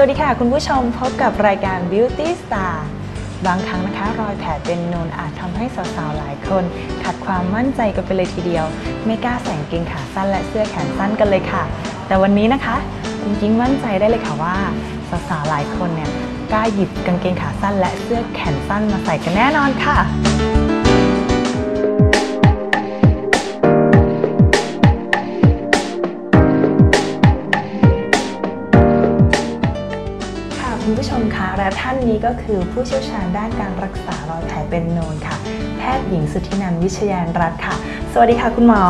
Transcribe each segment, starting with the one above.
สวัสดีค่ะ คุณผู้ชมพบกับรายการ Beauty Star บางครั้งนะคะ รอยแผลเป็นนูนอาจทำให้สาวๆ หลายคนขัดความมั่นใจกันไปเลยทีเดียว ไม่กล้าใส่กางเกงขาสั้นและเสื้อแขนสั้นกันเลยค่ะ แต่วันนี้นะคะคุณกิ้งมั่นใจได้เลยค่ะว่าสาวๆ หลายคนเนี่ยกล้าหยิบกางเกงขาสั้นและเสื้อแขนสั้นมาใส่กันแน่นอนค่ะ ผู้ชมคะ และท่านนี้ก็คือผู้เชี่ยวชาญด้านการรักษารอยแผลเป็นนูนค่ะ แพทย์หญิงสุทธินันท์วิชยานรัตน์ค่ะ สวัสดีค่ะคุณหมอ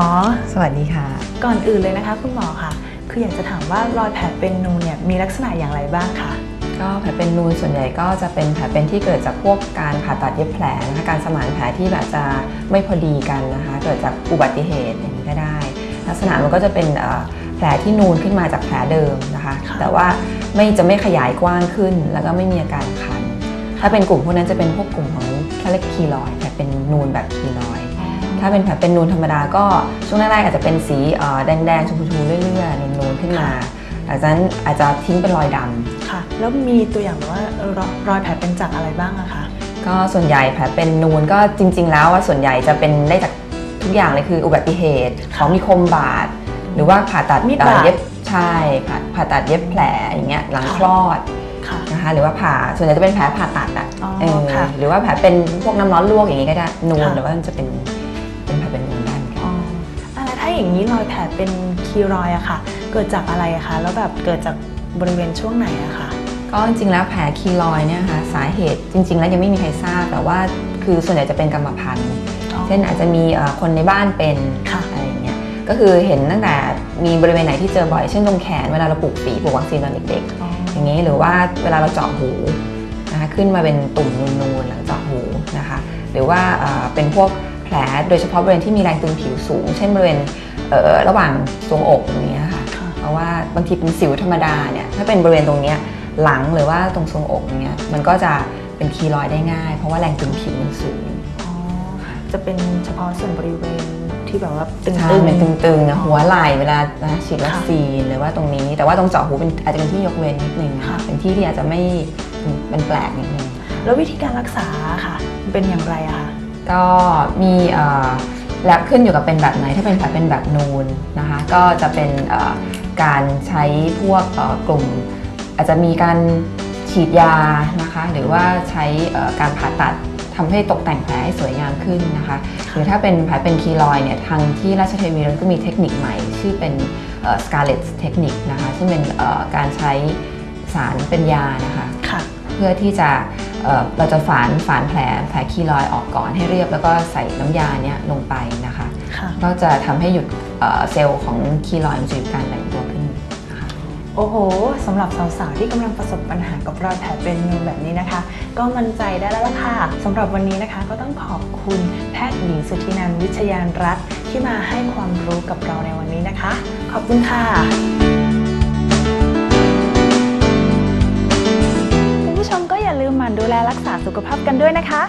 สวัสดีค่ะ ก่อนอื่นเลยนะคะ คุณหมอค่ะ คืออยากจะถามว่ารอยแผลเป็นนูนเนี่ยมีลักษณะอย่างไรบ้างคะก็แผลเป็นนูนส่วนใหญ่ก็จะเป็นแผลเป็นที่เกิดจากพวกการผ่าตัดเย็บแผลนะคะการสมานแผลที่แบบจะไม่พอดีกันนะคะ เกิดจากอุบัติเหตุอย่างนี้ก็ได้ ลักษณะมันก็จะเป็นเอ่อ แผลที่นูนขึ้นมาจากแผลเดิมนะคะค่ะแต่ว่าไม่จะไม่ขยายกว้างขึ้น แล้วก็ไม่มีอาการคัน ถ้าเป็นกลุ่มพวกนั้นจะเป็นพวกกลุ่มของเขาเรียกคีลอยด์แผลเป็นนูนแบบคีลอยด์ถ้าเป็นแผลเป็นนูนธรรมดาก็ช่วงแรกๆอาจจะเป็นสีเอ่อแดงๆชมพูๆเรื่อยๆนูนๆขึ้นมาหลังจากนั้นอาจจะทิ้งเป็นรอยดำค่ะ แล้วมีตัวอย่างว่ารอยรอยแผลเป็นจากอะไรบ้างอะคะก็ส่วนใหญ่แผลเป็นนูนก็จริง ๆ แล้วว่าส่วนใหญ่จะเป็นได้จากทุกอย่างเลยคืออุบัติเหตุของมีคมบาด หรือว่าผ่าตัดมีดเอ่อบาด เย็บใช่ผ่าผ่าตัดเย็บแผลอย่างเงี้ยหลังค่ะคลอดค่ะ นะคะหรือว่าผ่าส่วนใหญ่จะเป็นแผลผ่าตัดอะอ๋อเออค่ะหรือว่าแผลเป็นพวกน้ำร้อนลวกอย่างงี้ก็ได้นูนค่ะ หรือว่ามันจะเป็นเป็นแผลเป็นนูนได้เหมือนกัน อ๋ออะแล้วถ้าอย่างนี้รอยแผลเป็นคีรอยด์อะค่ะ เกิดจากอะไรอะคะ แล้วแบบเกิดจากบริเวณช่วงไหนอะคะ ก็จริงๆแล้วแผลคีลอยด์เนี่ยค่ะสาเหตุจริง ๆ แล้วยังไม่มีใครทราบแต่ว่าคือส่วนใหญ่จะเป็นกรรมพันธุ์ เช่นอาจจะมีเอ่อคนในบ้านเป็นค่ะอะไรอย่างเงี้ย ก็คือเห็นตั้งแต่มีบริเวณไหนที่เจอบ่อย เช่นตรงแขนเวลาเราปลูกฝีปลูกวัคซีนตอนเด็กๆอย่างนี้หรือว่าเวลาเราเจาะหูนะคะขึ้นมาเป็นตุ่มนูนๆหลังเจาะหูนะคะหรือว่าเป็นพวกแผลโดยเฉพาะบริเวณที่มีแรงตึงผิวสูง เช่นบริเวณเออระหว่างทรวงอกอย่างเงี้ค่ะเพราะว่าบางทีเป็นสิวธรรมดาเนี่ยถ้าเป็นบริเวณตรงนี้หลังหรือว่าตรงทรวงอกอย่างเงี้ยมันก็จะเป็นคีลอยได้ง่าย เพราะว่าแรงตึงผิวมันสูงจะเป็นเฉพาะส่วนบริเวณ ที่แบบว่าตึใช่งๆเป็นตึงๆนะหัวไหล่เวลานะฉีดวัคซีนหรือว่าตรงนี้ แต่ว่าตรงเจาะหูเป็นอาจจะเป็นที่ยกเว้นนิดนึงค่ะเป็นที่ที่อาจจะไม่เป็นแปลกนิดนึงแล้ววิธีการรักษาค่ะมันเป็นอย่างไรอะคะก็มีเอ่อและขึ้นอยู่กับเป็นแบบไหนถ้าเป็นแผลเป็นแบบนูนนะคะก็จะเป็นเอ่อการใช้พวกเอ่อกลุ่ม อาจจะมีการฉีดยานะคะ หรือว่าใช้เอ่อการผ่าตัด ทำให้ตกแต่งแผลให้สวยงามขึ้นนะคะ หรือถ้าเป็นแผลเป็นคีลอยด์เนี่ยทางที่ราชเทวีเราก็มีเทคนิคใหม่ ชื่อเป็นสกาเลตเทคนิคนะคะซึ่งเป็นเอ่อการใช้สารเป็นยานะคะค่ะเพื่อที่จะเอ่อเราจะฝานฝานแผลแผลคีลอยด์ออกก่อนให้เรียบ แล้วก็ใส่น้ำยาเนี่ยลงไปนะคะค่ะก็จะทำให้หยุดเอ่อเซลล์ของคีลอยด์มันจะหยุดการแบ่งตัวขึ้นนะคะ โอ้โหสำหรับสาวๆที่กำลังประสบปัญหากับรอยแผลเป็นนูนแบบนี้นะคะ ก็มั่นใจได้แล้วล่ะค่ะสำหรับวันนี้นะคะก็ต้องขอบคุณแพทย์หญิงสุธินันวิชยานรัตน์ที่มาให้ความรู้กับเราในวันนี้นะคะ ขอบคุณค่ะคุณผู้ชมก็อย่าลืมหมั่นดูแลรักษาสุขภาพกันด้วยนะคะ